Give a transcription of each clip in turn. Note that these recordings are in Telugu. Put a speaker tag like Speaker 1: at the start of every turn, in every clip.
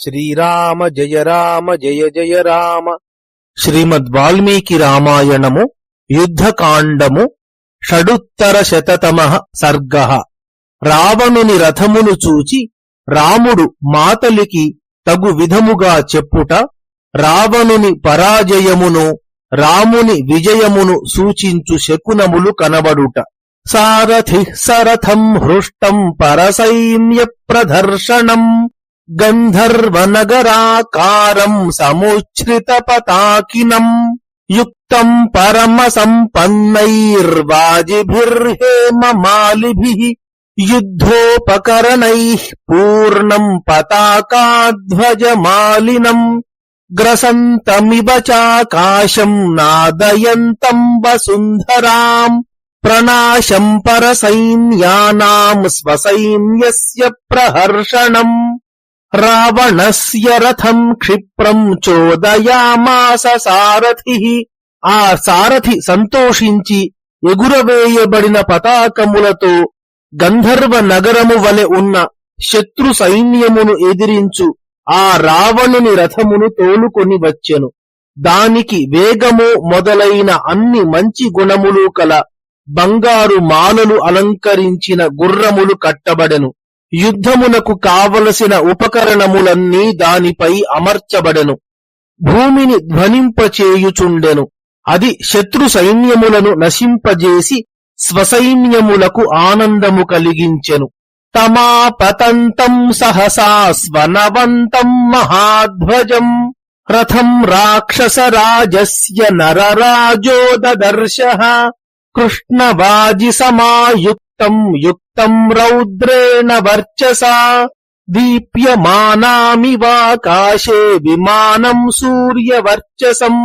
Speaker 1: శ్రీరామ జయ రామ జయ జయ రామ. శ్రీమద్ వాల్మీకి రామాయణము యుద్ధకాండము షడుత్తర శతతమ సర్గ. రావణుని రథమును చూచి రాముడు మాతలికి తగు విధముగా చెప్పుట రావణుని పరాజయమును రాముని విజయమును సూచించు శకునములు కనబడుట. సారథి సరథం హృష్టం పరసైన్య ప్రదర్శనం. గంధర్వనగరాకారం సముచ్ఛ్రిత పతాకినం యుక్తం పరమ సంపన్నైర్వాజిభిర్హేమ మాలిభిః యుద్ధోపకరణైః పూర్ణం పతాకాధ్వజమాలినం గ్రసంతమివ చాకాశం నాదయంతం వసుంధరాం ప్రణాశం పరసైన్యానాం స్వసైన్యస్య ప్రహర్షణం రావణస్య రథం క్షిప్రం చోదయామాస సారథి ఆ సారథి సంతోషించి ఎగురవేయబడిన పతాకములతో గంధర్వ నగరము వలె ఉన్న శత్రు సైన్యమును ఎదిరించు ఆ రావణుని రథమును తోలుకొని వచ్చెను। దానికి వేగము మొదలైన అన్ని మంచి గుణములు కల బంగారు మాలలు అలంకరించిన గుర్రములు కట్టబడెను। యుద్ధమునకు కావలసిన ఉపకరణములన్నీ దానిపై అమర్చబడెను. భూమిని ధ్వనింపచేయుచుండెను. అది శత్రు సైన్యములను నశింపజేసి స్వసైన్యములకు ఆనందము కలిగించెను. తమాపతంతం సహసా స్వనవంతం మహాధ్వజం. రథం రాక్షసరాజస్య నరరాజోదర్శ కృష్ణవాజి సమాయుక్తం యుక్తం రౌద్రేణ వర్చసా దీప్యమానామివాకాశే విమానం సూర్యవర్చసం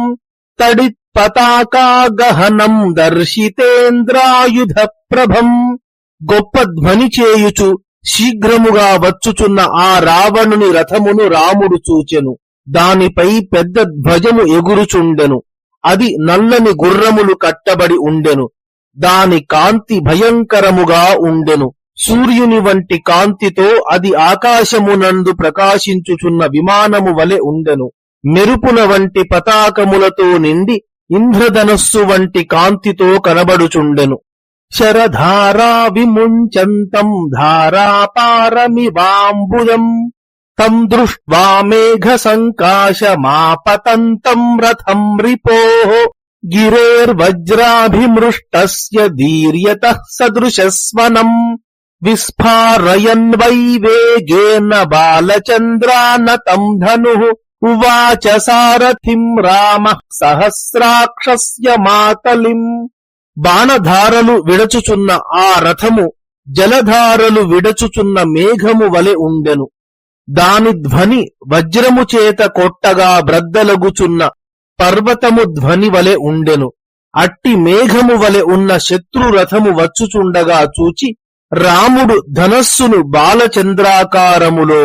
Speaker 1: తడిత్ పతాకాగహనం దర్శితేంద్రాయుధ ప్రభం గొప్ప ధ్వని చేయుచు శీఘ్రముగా వచ్చుచున్న ఆ రావణుని రథమును రాముడు చూచెను. దానిపై పెద్ద ధ్వజము ఎగురుచుండెను. అది నల్లని గుర్రములు కట్టబడి ఉండెను. దాని కాంతి భయంకరముగా ఉండెను. సూర్యుని వంటి కాంతితో అది ఆకాశమునందు ప్రకాశించుచున్న విమానము వలె ఉండెను. మెరుపుల వంటి పతాకములతో నిండి ఇంద్రధనస్సు వంటి కాంతితో కనబడుచుండెను. శరధారా విముంచంతం ధారాపారమివాంబుజం తం దృష్ట్వా మేఘ సంకాశమాపతంతం రథం రిపో. గిరేర్వజ్రాభిమృష్టస్య దీర్యత సదృశస్వనం విస్ఫారయన్ వై వేగేన బాలచంద్రానతం ధను ఉవాచ సారథిం రామ సహస్రాక్షస్య మాతలిం బాణధారలు విడచుచున్న ఆ రథము జలధారలు విడచుచున్న మేఘము వలె ఉండెను దాని ధ్వని వజ్రము చేత కొట్టగా బ్రద్దలగుచున్న పర్వతము ధ్వని వలె ఉండెను. అట్టి మేఘము వలె ఉన్న శత్రు రథము వచ్చుచుండగా చూచి రాముడు ధనస్సును బాలచంద్రాకారములో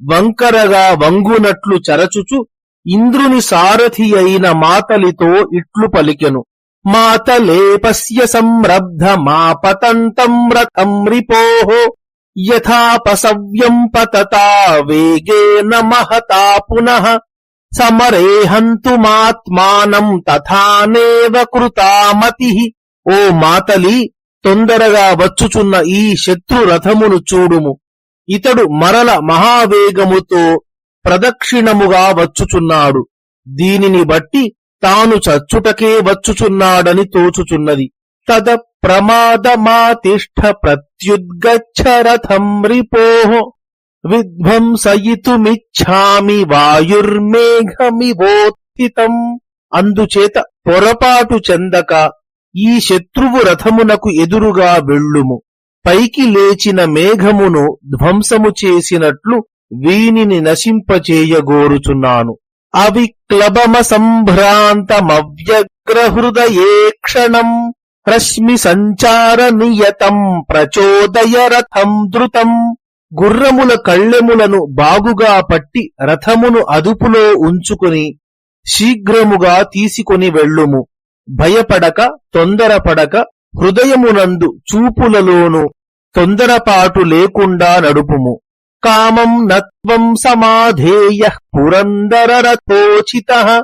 Speaker 1: వంకరగా వంగునట్లు చరచుచు ఇంద్రుని సారథి అయిన మాతలితో ఇట్లు పలికెను. మాతలేపస్య సంరబ్ధ మాపతంతం రథం రిపోః యథాపసవ్యం పతతా వేగేన మహతా పునః సమరే హంతుమాత్మానం తథానేవ కృతామతి. ఓ మాతలి తొందరగా వచ్చుచున్న ఈ శత్రు రథమును చూడుము. ఇతడు మరల మహావేగముతో ప్రదక్షిణముగా వచ్చుచున్నాడు. దీనిని బట్టి తాను చచ్చుటకే వచ్చుచున్నాడని తోచుచున్నది. తద ప్రమాదమాతిష్ట ప్రత్యుద్గచ్చ రథం రిపోహో విధ్వంసయితుమిచ్ఛామి వాయుర్మేఘమివోత్థితం. అందుచేత పొరపాటు చెందక ఈ శత్రువు రథమునకు ఎదురుగా వెళ్ళుము. పైకి లేచిన మేఘమును ధ్వంసము చేసినట్లు వీనిని నశింపచేయగోరుచున్నాను. అవిక్లబమ సంభ్రాంతమవ్యగ్రహృదయే క్షణం రశ్మి సంచార నియతం ప్రచోదయ రథం ద్రుతం గుర్రముల కళ్ళెములను బాగుగా పట్టి రథమును అదుపులో ఉంచుకుని శీఘ్రముగా తీసుకొని వెళ్ళుము. భయపడక తొందరపడక హృదయమునందు చూపులలోను తొందరపాటు లేకుండా నడుపుము. కామం నత్వం సమాధేయ పురందర రథోచిత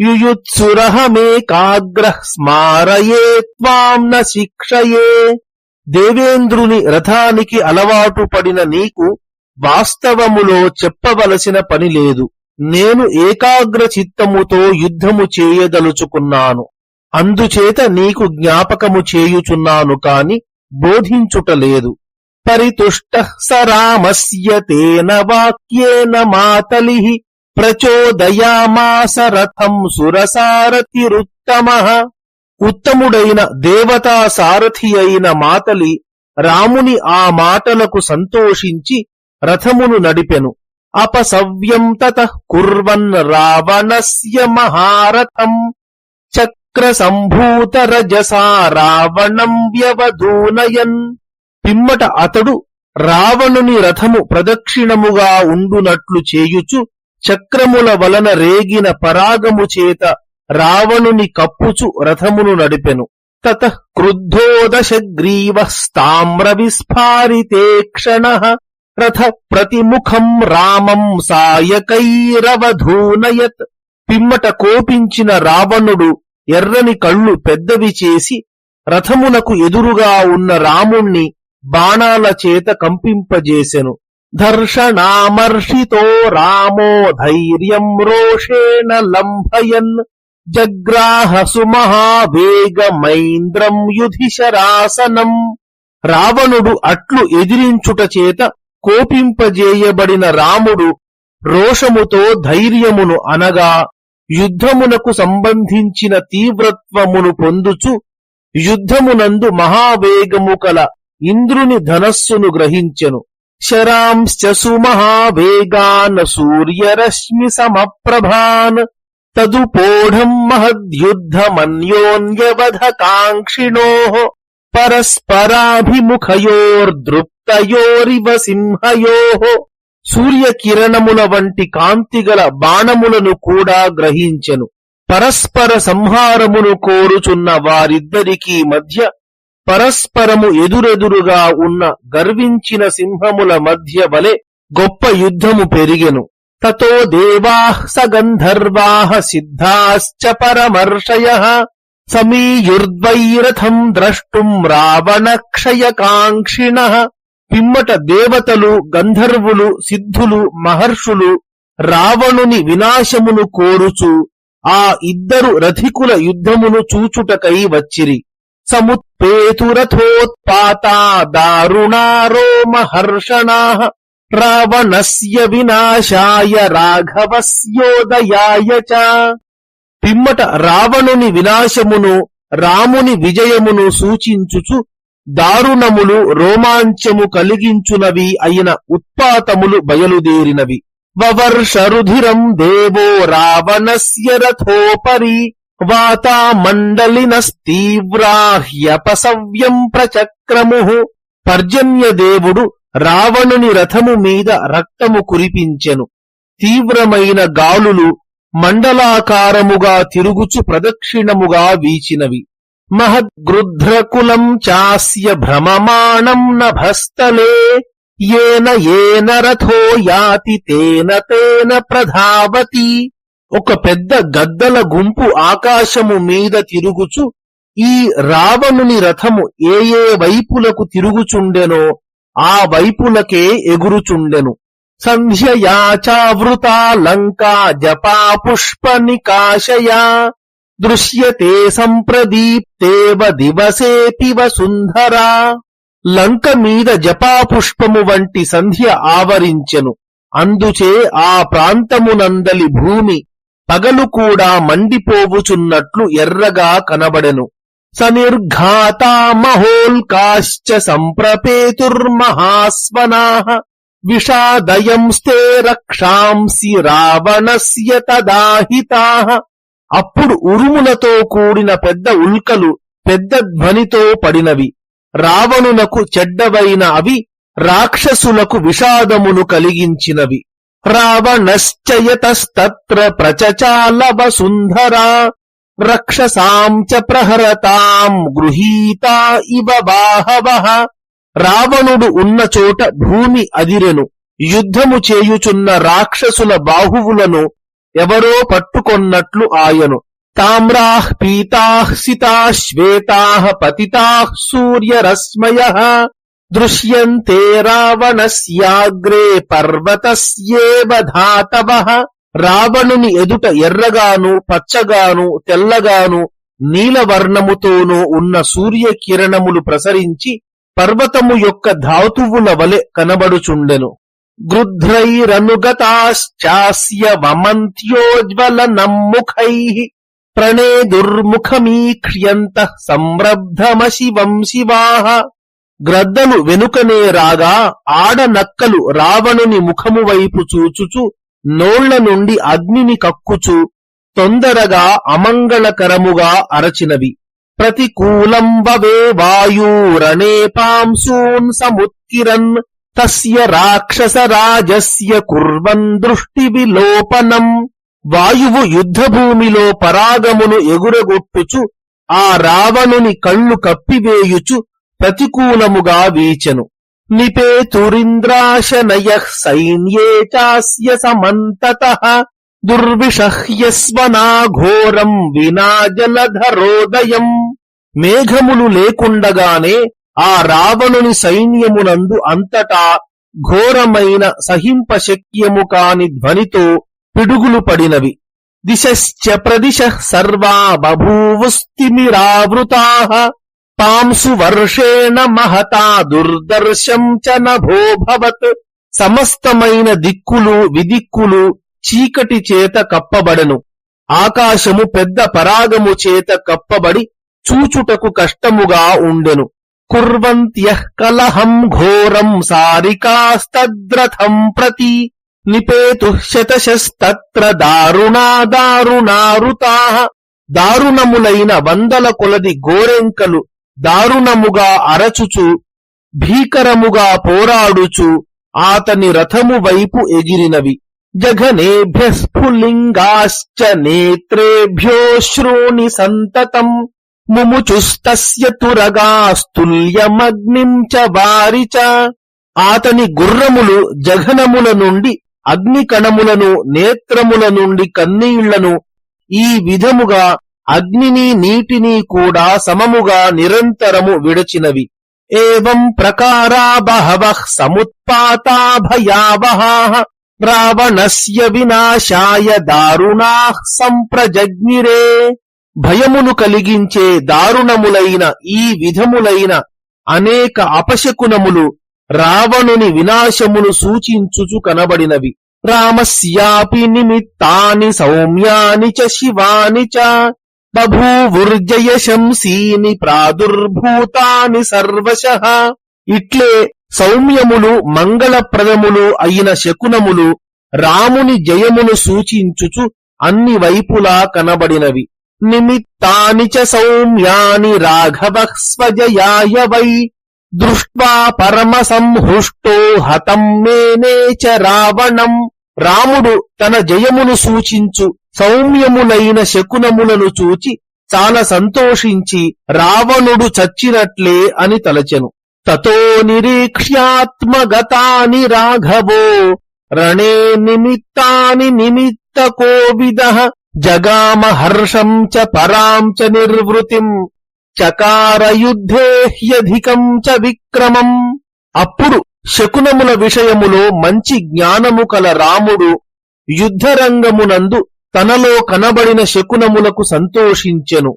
Speaker 1: యుయుత్సురహమేకాగ్ర స్మారయే త్వాం న శిక్షయే. దేవేంద్రుని రథానికి అలవాటు పడిన నీకు వాస్తవములో చెప్పవలసిన పని లేదు. నేను ఏకాగ్ర చిత్తముతో యుద్ధము చేయదలుచుకున్నాను. అందుచేత నీకు జ్ఞాపకము చేయుచున్నాను కాని బోధించుటలేదు పరితుష్ట సరామస్య తేన వాక్యేన మాతలి ప్రచోదయామాస రథం సురసారథిరుత్తమ ఉత్తముడైన దేవతా సారథి అయిన మాతలి రాముని ఆ మాటలకు సంతోషించి రథమును నడిపెను. అపసవ్యం తత కుర్వన్ రావణస్య మహారథం. చక్ర సంభూత రజసా రావణం వ్యవధూనయన్. పిమ్మట అతడు రావణుని రథము ప్రదక్షిణముగా ఉండునట్లు చేయుచు చక్రముల వలన రేగిన పరాగము చేత రావణుని కప్పుచు రథమును నడిపెను. తత క్రుద్ధోదశగ్రీవస్తామ్ర విస్ఫారితే క్షణ రథ ప్రతిముఖం రామం సాయకైరవధూనయత్. పిమ్మట కోపించిన రావణుడు ఎర్రని కళ్ళు పెద్దవి చేసి రథమునకు ఎదురుగా ఉన్న రాముణ్ణి బాణాల చేత కంపింపజేసెను. ధర్షణామర్షితో రామో ధైర్యం రోషేణ లంభయన్ జగ్రాహసు మహావేగమైంద్రం యుధిశరాసనం రావణుడు అట్లు ఎదిరించుట చేత కోపింపజేయబడిన రాముడు రోషముతో ధైర్యమును అనగా యుద్ధమునకు సంబంధించిన తీవ్రత్వమును పొందుచు యుద్ధమునందు మహావేగము కల ఇంద్రుని ధనస్సును గ్రహించెను. శరాంశ్చ మహావేగాన్ సూర్యరశ్మి సమప్రభాన్. తదుపోఢం మహద్యుద్ధమన్యోన్యవధ కాంక్షిణో పరస్పరాభిముఖయోర్దృప్తయోరివ సింహయో సూర్యకిరణముల వంటి కాంతిగల బాణములను కూడా గ్రహించెను. పరస్పర సంహారమును కోరుచున్న వారిద్దరికీ మధ్య పరస్పరము ఎదురెదురుగా ఉన్న గర్వించిన సింహముల మధ్య వలె గొప్ప యుద్ధము పెరిగెను. తతో దేవాః సగంధర్వాః సిద్ధాశ్చ పరమర్షయ సమీయుర్ద్వైరథం ద్రష్టుం రావణక్షయకాంక్షిణ. పిమ్మట దేవతలు గంధర్వులు సిద్ధులు మహర్షులు రావణుని వినాశమును కోరుచు ఆ ఇద్దరు రథికుల యుద్ధమును చూచుటకై వచ్చిరి. సముత్పేతురథోత్పాతా దారుణారో మహర్షణా రావణస్య వినాశాయ రాఘవస్యోదయాయ చ. పిమ్మట రావణుని వినాశమును రాముని విజయమును సూచించుచు దారుణములు రోమాంచము కలిగించునవి అయిన ఉత్పాతములు బయలుదేరినవి. వవర్షరుధిరం దేవో రావణస్య రథోపరి వాతామండలినస్తీవ్రాహ్యపసవ్యం ప్రచక్రము. పర్జన్యదేవుడు రావణుని రథము మీద రక్తము కురిపించెను. తీవ్రమైన గాలులు మండలాకారముగా తిరుగుచు ప్రదక్షిణముగా వీచినవి. మహద్గృధ్రకులం చాస్య భ్రమమాణం నభస్తలే ఏన ఏన రథో యాతి తేన తేన ప్రధావతి. ఒక పెద్ద గద్దల గుంపు ఆకాశము మీద తిరుగుచు ఈ రావణుని రథము ఏ ఏ వైపులకు తిరుగుచుండెనో ఆ వైపులకే ఎగురుచుండెను. సంధ్యయాచావృతా లంకా జపా పుష్ప నికాశయా. దృశ్యతే సంప్రదీప్తేవ దివసేపివ వసుంధరా. లంక మీద జపాపుష్పము వంటి సంధ్య ఆవరించెను. అందుచే ఆ ప్రాంతమునందలి భూమి పగలు కూడా మండిపోవుచున్నట్లు ఎర్రగా కనబడెను. సనిర్ఘాతా మహోల్కాశ్చ సంప్రపేతుర్మహాస్వనా విషాదయంస్తే రక్షాంసి రావణస్య తదాహితాః అప్పుడు ఉరుములతో కూడిన పెద్ద ఉల్కలు పెద్ద ధ్వనితో పడినవి. రావణునకు చెడ్డవైన అవి రాక్షసులకు విషాదమును కలిగించినవి. రావణశ్చయతస్తత్ర ప్రచచాల వసుంధరా రక్షసాం చ ప్రహరతాం గృహీతా ఇవ బాహవః రావణుడు ఉన్న చోట భూమి అదిరెను యుద్ధము చేయుచున్న రాక్షసుల బాహువులను ఎవరో పట్టుకొన్నట్లు ఆయను. తామ్రాహ్ పీతాః సితాः శ్వేతాः పతితాः సూర్యరశ్మయः। దృశ్యంతే రావణస్యాగ్రే పర్వతస్యేవ ధాతవః। రావణుని ఎదుట ఎర్రగాను పచ్చగాను తెల్లగాను నీలవర్ణముతోనూ ఉన్న సూర్యకిరణములు ప్రసరించి పర్వతము యొక్క ధాతువుల వలె కనబడుచుండెను. గృధ్రైరనుగతాశ్చాస్య వమంత్యోజ్వల నమ్ముఖై ప్రణే దుర్ముఖమీక్ష్యంత సంరబ్ధమశివం శివాహ గ్రద్దలు వెనుకనే రాగా ఆడనక్కలు రావణుని ముఖము వైపు చూచుచు నోళ్ళ నుండి అగ్నిని కక్కుచు తొందరగా అమంగళకరముగా అరచినవి. ప్రతికూలం వవే వాయూరణే పాంసూన్ సముత్కిరన్ తస్య రాక్షస రాజస్య కుర్వన్ దృష్టి విలోపనం. వాయువు యుద్ధభూమిలో పరాగమును ఎగురగొట్టుచు ఆ రావణుని కళ్ళు కప్పివేయుచు ప్రతికూలముగా వీచెను. నిపేతురింద్రాశనయ సైన్యే చాస్య సమంతత దుర్విషహ్యస్వనాఘోరం వినా జలధరోదయం మేఘములు లేకుండగానే ఆ రావణుని సైన్యమునందు అంతటా ఘోరమైన సహింపశక్యము కాని ధ్వనితో పిడుగులు పడినవి। దిశశ్చ ప్రదిశ సర్వా బభూవుస్తిమిరావృతా పాంసు వర్షేణ మహతా దుర్దర్శం చ నభోభవత్ సమస్తమైన దిక్కులు విదిక్కులు చీకటి చేత కప్పబడను. ఆకాశము పెద్ద పరాగము చేత కప్పబడి చూచుటకు కష్టముగా ఉండెను. కుర్వంత్యః కలహం ఘోరం సారికాస్తద్రథం ప్రతి. నిపేతు శతశస్తత్ర దారుణా దారుణారుతా. దారుణములైన వందల కొలది గోరెంకలు దారుణముగా అరచుచు భీకరముగా పోరాడుచు ఆతని రథము వైపు ఎగిరినవి. జఘనేభ్య స్ఫులింగాశ్చ నేత్రేభ్యోశ్రూణి సంతతం. ముముచుస్తస్య తురగాస్తుల్యమగ్నిం చ వారి చ. ఆతని గుర్రములు జఘనముల నుండి అగ్ని కణములను నేత్రముల నుండి కన్నీళ్ళను ఈ విధముగా అగ్నిని నీటిని కూడా సమముగా నిరంతరము విడచినవి. ఏం ప్రకారా బహవ సముత్పాతా భయావహా రావణస్య వినాశాయ దారుణా సంప్రజజ్ఞిరే. భయమును కలిగించే దారుణములైన ఈ విధములైన అనేక అపశకునములు రావణుని వినాశమును సూచించుచు కనబడినవి. రామస్యాపి నిమిత్తాని సౌమ్యాని చ శివాని చ బభూవుర్జయశంసీని ప్రాదుర్భూతాని సర్వశ. ఇట్లే సౌమ్యములు మంగళప్రదములు అయిన శకునములు రాముని జయమును సూచించుచు అన్ని వైపులా కనబడినవి. నిమిత్తాని చ సౌమ్యాని రాఘవ స్వజయాయ వై. దృష్ట్వా పరమ సంహృష్టో హతం మేనే చ రావణం. రాముడు తన జయమును సూచించు సౌమ్యములైన శకునములను చూచి చాలా సంతోషించి రావణుడు చచ్చినట్లే అని తలచెను. తతో నిరీక్ష్యాత్మగతాని రాఘవో రణే నిమిత్తాని నిమిత్త కోవిద జగామ హర్షం చ పరాం చ నిర్వృతిం చకారయుద్ధేహ్యధికం హ్యధికం చ విక్రమం. అప్పుడు శకునముల విషయములో మంచి జ్ఞానము కల రాముడు యుద్ధరంగమునందు తనలో కనబడిన శకునములకు సంతోషించెను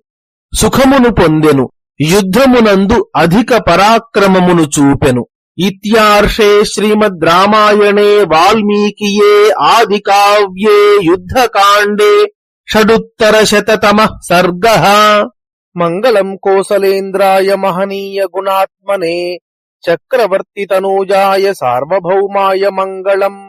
Speaker 1: సుఖమును పొందెను యుద్ధమునందు అధిక పరాక్రమమును చూపెను. ఇత్యార్షే శ్రీమద్ రామాయణే వాల్మీకియే ఆది కావ్యే యుద్ధకాండే షడుత్తర శతమ సర్గ. మంగళం కోసలేంద్రాయ మహనీయ గుణాత్మనే చక్రవర్తి తనూజాయ సార్వభౌమాయ మంగళం.